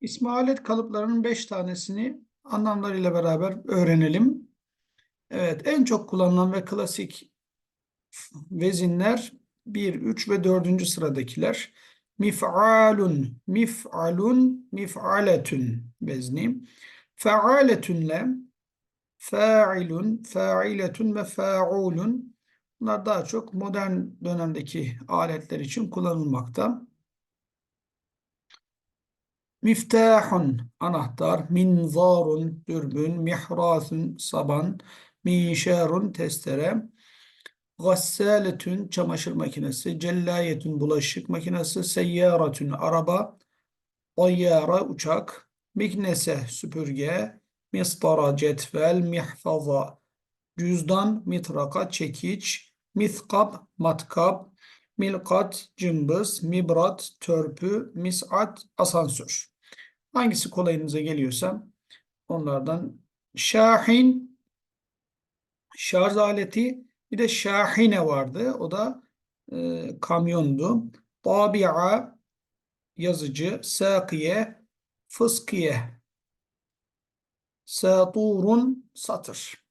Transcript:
İsmi alet kalıplarının beş tanesini anlamlarıyla beraber öğrenelim. Evet, en çok kullanılan ve klasik vezinler 1, 3 ve 4. sıradakiler. Mif'alun, mif'alun, mif'aletun vezni. Fe'aletünle fa'ilun, fa'iletun ve fa'ulun. Bunlar daha çok modern dönemdeki aletler için kullanılmakta. Miftahun anahtar, minzarun dürbün, mihrasun saban, minşarun testere, gassaletün çamaşır makinesi, cellayetün bulaşık makinesi, seyyaratün araba, tayyara uçak, miknese süpürge, mistara cetvel, mihfaza cüzdan, mitraka çekiç, mithkab matkap, milkat cımbız, mibrat törpü, misat asansör. Hangisi kolayınıza geliyorsa onlardan şahin şarj aleti bir de şahine vardı. O da e, kamyondu. Tabi'a yazıcı, sakiye, fıskiye, saturun satır.